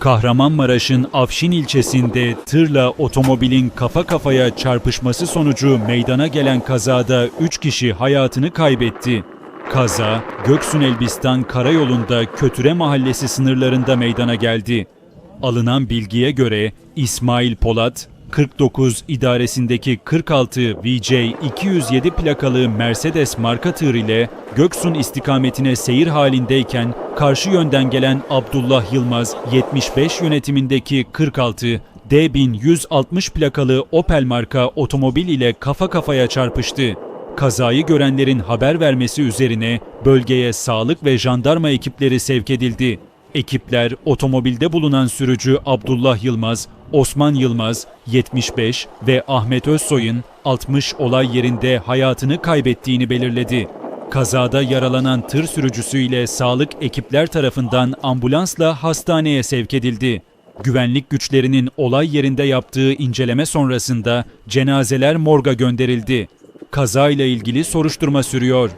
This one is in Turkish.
Kahramanmaraş'ın Afşin ilçesinde tırla otomobilin kafa kafaya çarpışması sonucu meydana gelen kazada 3 kişi hayatını kaybetti. Kaza, Göksun Elbistan Karayolu'nda Kötüre Mahallesi sınırlarında meydana geldi. Alınan bilgiye göre İsmail Polat, 49 idaresindeki 46 VJ 207 plakalı Mercedes marka tır ile Göksun istikametine seyir halindeyken karşı yönden gelen Abdullah Yılmaz 75 yönetimindeki 46 D1160 plakalı Opel marka otomobil ile kafa kafaya çarpıştı. Kazayı görenlerin haber vermesi üzerine bölgeye sağlık ve jandarma ekipleri sevk edildi. Ekipler otomobilde bulunan sürücü Abdullah Yılmaz, Osman Yılmaz 75 ve Ahmet Özsoy'un 60 olay yerinde hayatını kaybettiğini belirledi. Kazada yaralanan tır sürücüsü ile sağlık ekipler tarafından ambulansla hastaneye sevk edildi. Güvenlik güçlerinin olay yerinde yaptığı inceleme sonrasında cenazeler morga gönderildi. Kazayla ilgili soruşturma sürüyor.